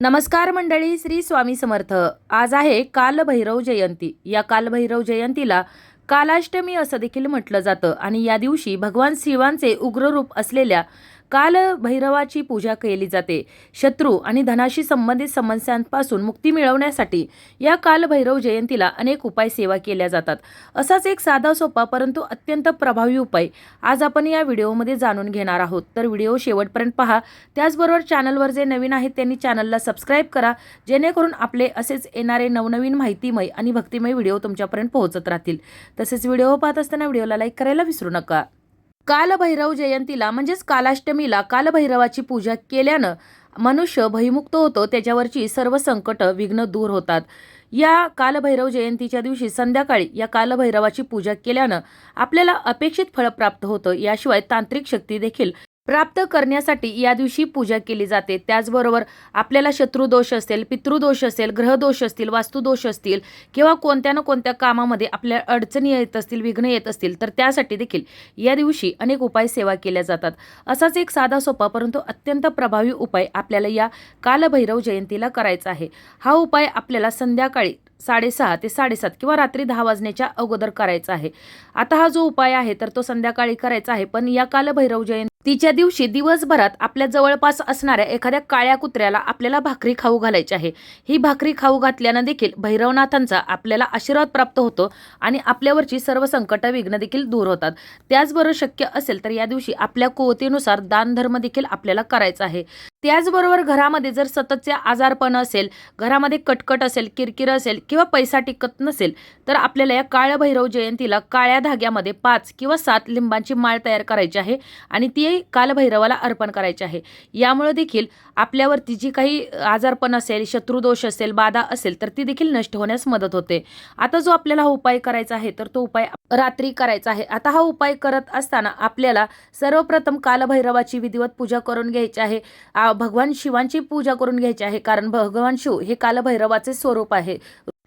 नमस्कार मंडळी श्री स्वामी समर्थ. आज आहे कालभैरव जयंती. या कालभैरव जयंतीला कालाष्टमी असं देखील म्हटलं जातं आणि या दिवशी भगवान शिवांचे उग्र रूप असलेल्या कालभैरवाची पूजा केली जाते. शत्रू आणि धनाशी संबंधित समस्यांपासून मुक्ती मिळवण्यासाठी या कालभैरव जयंतीला अनेक उपाय सेवा केल्या जातात. असाच एक साधा सोपा परंतु अत्यंत प्रभावी उपाय आज आपण या व्हिडिओमध्ये जाणून घेणार आहोत. तर व्हिडिओ शेवटपर्यंत पहा. त्याचबरोबर चॅनलवर जे नवीन आहेत त्यांनी चॅनलला सबस्क्राईब करा. जेणेकरून आपले असेच येणारे नवनवीन माहितीमय आणि भक्तिमय व्हिडिओ तुमच्यापर्यंत पोहोचत राहतील. तसेच व्हिडिओ पाहत असताना व्हिडिओला लाईक करायला विसरू नका. कालभैरव जयंतीला म्हणजेच कालाष्टमीला कालभैरवाची पूजा केल्यानं मनुष्य भयमुक्त होतो. त्याच्यावरची सर्व संकट विघ्न दूर होतात. या कालभैरव जयंतीच्या दिवशी संध्याकाळी या कालभैरवाची पूजा केल्यानं आपल्याला अपेक्षित फळ प्राप्त होतं. याशिवाय तांत्रिक शक्ती देखील प्राप्त करण्यासाठी या दिवशी पूजा केली जाते. त्याचबरोबर आपल्याला शत्रुदोष असेल पितृदोष असेल ग्रहदोष असतील वास्तुदोष असतील किंवा कोणत्या ना कोणत्या कामामध्ये आपल्या अडचणी येत असतील विघ्न येत असतील तर त्यासाठी देखील या दिवशी अनेक उपाय सेवा केल्या जातात. असाच एक साधा सोपा परंतु अत्यंत प्रभावी उपाय आपल्याला या कालभैरव जयंतीला करायचा आहे. हा उपाय आपल्याला संध्याकाळी साडेसहा ते साडेसात किंवा रात्री दहा वाजण्याच्या अगोदर करायचा आहे. आता हा जो उपाय आहे तर तो संध्याकाळी करायचा आहे. पण या कालभैरव जयंतीच्या दिवशी दिवसभरात आपल्या जवळपास असणाऱ्या एखाद्या काळ्या कुत्र्याला आपल्याला भाकरी खाऊ घालायची आहे. ही भाकरी खाऊ घातल्यानं देखील भैरवनाथांचा आपल्याला आशीर्वाद प्राप्त होतो आणि आपल्यावरची सर्व संकट विघ्न देखील दूर होतात. त्याचबरोबर शक्य असेल तर या दिवशी आपल्या कुवतीनुसार दानधर्म देखील आपल्याला करायचा आहे. त्याचबरोबर घरामध्ये जर सततचे आजारपण असेल घरामध्ये कटकट असेल किरकिर असेल किंवा पैसा टिकत नसेल तर आपल्याला या काळभैरव जयंतीला काळ्या धाग्यामध्ये पाच किंवा सात लिंबांची माळ तयार करायची आहे आणि ती कालभैरवाला अर्पण करायची आहे. यामुळे देखील आपल्यावरती जी काही आजारपण असेल शत्रुदोष असेल बाधा असेल तर ती देखील नष्ट होण्यास मदत होते. आता जो आपल्याला हा उपाय करायचा आहे तर तो उपाय रात्री करायचा आहे. आता हा उपाय करत असताना आपल्याला सर्वप्रथम कालभैरवाची विधिवत पूजा करून घ्यायची आहे. आ, भगवान शिवांची पूजा करून घ्यायची आहे. कारण भगवान शिव हे कालभैरवाचे स्वरूप आहे.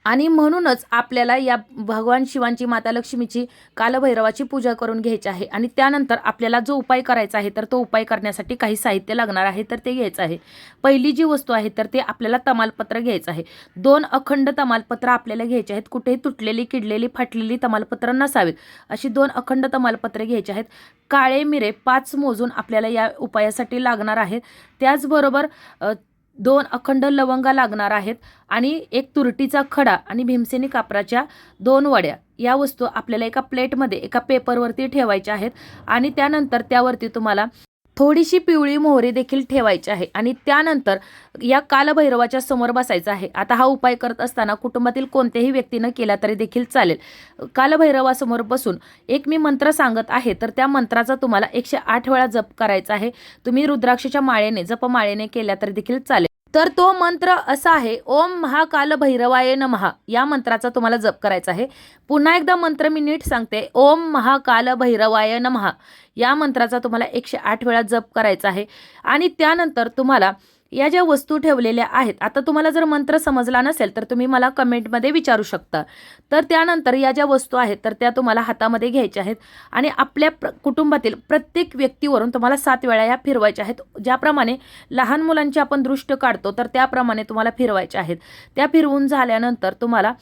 आणि म्हणूनच आपल्याला या भगवान शिवांची माता लक्ष्मीची कालभैरवाची पूजा करून घ्यायची आहे. आणि त्यानंतर आपल्याला जो उपाय करायचा आहे तर तो उपाय करण्यासाठी काही साहित्य लागणार आहे तर ते घ्यायचं आहे. पहिली जी वस्तू आहे तर ते आपल्याला तमालपत्र घ्यायचं आहे. दोन अखंड तमालपत्र आपल्याला घ्यायचे आहेत. कुठेही तुटलेली किडलेली फाटलेली तमालपत्र नसावीत. अशी दोन अखंड तमालपत्रे घ्यायची आहेत. काळे मिरे पाच मोजून आपल्याला या उपायासाठी लागणार आहेत. त्याचबरोबर दोन अखंड लवंगा लागणार आहेत आणि एक तुरटीचा खडा आणि भीमसेनी कापराच्या दोन वड्या. या वस्तू आपल्याला एका प्लेटमध्ये एका पेपरवरती ठेवायच्या आहेत आणि त्यानंतर त्यावरती तुम्हाला थोडीशी पिवळी मोहरी देखील ठेवायची आहे आणि त्यानंतर या कालभैरवाच्या समोर बसायचं आहे. आता हा उपाय करत असताना कुटुंबातील कोणत्याही व्यक्तीनं केला तरी देखील चालेल. कालभैरवासमोर बसून एक मी मंत्र सांगत आहे तर त्या मंत्राचा तुम्हाला एकशे आठ वेळा जप करायचा आहे. तुम्ही रुद्राक्षाच्या माळेने जपमाळेने केल्या तरी देखील चालेल. तर तो मंत्र असा आहे ओम महाकाल भैरवाय नमहा या मंत्राचा तुम्हाला जप करायचा आहे. पुन्हा एकदा मंत्र मी नीट सांगते ओम महाकाल भैरवाय नमहा या मंत्राचा तुम्हाला एकशे आठ वेळा जप करायचा आहे. आणि त्यानंतर तुम्हाला या ज्या वस्तू ठेवलेल्या आहेत आता तुम्हाला जर मंत्र समजला नसेल तर तुम्ही मला कमेंटमध्ये विचारू शकता. तर त्यानंतर या ज्या वस्तू आहेत तर त्या तुम्हाला हातामध्ये घ्यायच्या आहेत आणि आपल्या प्र कुटुंबातील प्रत्येक व्यक्तीवरून तुम्हाला सात वेळा या फिरवायच्या आहेत. ज्याप्रमाणे लहान मुलांची आपण दृष्ट काढतो तर त्याप्रमाणे तुम्हाला फिरवायच्या आहेत. त्या फिरवून झाल्यानंतर तुम्हाला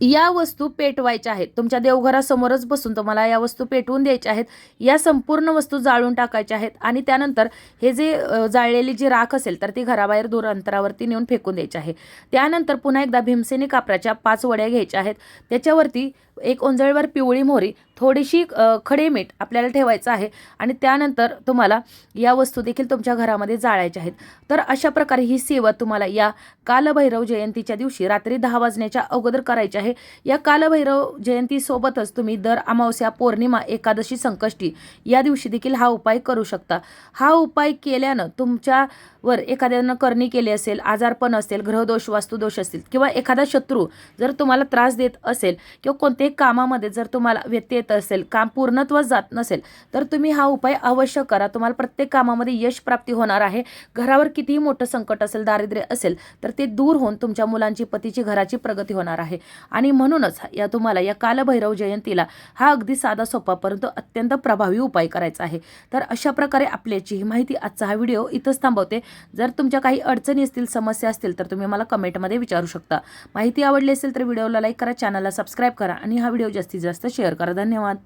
या वस्तू पेटवायच्या आहेत. तुमच्या देवघरासमोरच बसून तुम्हाला या वस्तू पेटवून द्यायच्या आहेत. या संपूर्ण वस्तू जाळून टाकायच्या आहेत आणि त्यानंतर हे जे जाळलेली जी राख असेल तर ती घराबाहेर दूर अंतरावरती नेऊन फेकून द्यायची आहे. त्यानंतर पुन्हा एकदा भीमसेनी कापराच्या पाच वड्या घ्यायच्या आहेत. त्याच्यावरती एक ओंजळीवर पिवळी मोहरी थोडीशी खडे मीठ आपल्याला ठेवायचं आहे आणि त्यानंतर तुम्हाला या वस्तू देखील तुमच्या घरामध्ये जाळायच्या आहेत. तर अशा प्रकारे ही सेवा तुम्हाला या कालभैरव जयंतीच्या दिवशी रात्री दहा वाजण्याच्या अगोदर करायची आहे. या कालभैरव जयंतीसोबतच तुम्ही दर अमावस्या पौर्णिमा एकादशी संकष्टी या दिवशी देखील हा उपाय करू शकता. हा उपाय केल्यानं तुमच्या वर एखाद्यानं करणी केली असेल आजारपण असेल ग्रहदोष वास्तुदोष असतील किंवा एखादा शत्रू जर तुम्हाला त्रास देत असेल किंवा कोणत्याही कामामध्ये जर तुम्हाला व्यत्यय येत असेल काम पूर्णत्वास जात नसेल तर तुम्ही हा उपाय अवश्य करा. तुम्हाला प्रत्येक कामामध्ये यश प्राप्ती होणार आहे. घरावर कितीही मोठं संकट असेल दारिद्र्य असेल तर ते दूर होऊन तुमच्या मुलांची पतीची घराची प्रगती होणार आहे. आणि म्हणूनच या तुम्हाला या कालभैरव जयंतीला हा अगदी साधा सोपा परंतु अत्यंत प्रभावी उपाय करायचा आहे. तर अशा प्रकारे आपल्याची ही माहिती आजचा हा व्हिडिओ इथंच थांबवते. जर तुमच्या काही अडचणी असतील समस्या असतील तर तुम्ही मला कमेंटमध्ये विचारू शकता. माहिती आवडली असेल तर व्हिडिओला लाईक करा चॅनलला सबस्क्राईब करा आणि हा व्हिडिओ जास्तीत जास्त शेअर करा. धन्यवाद.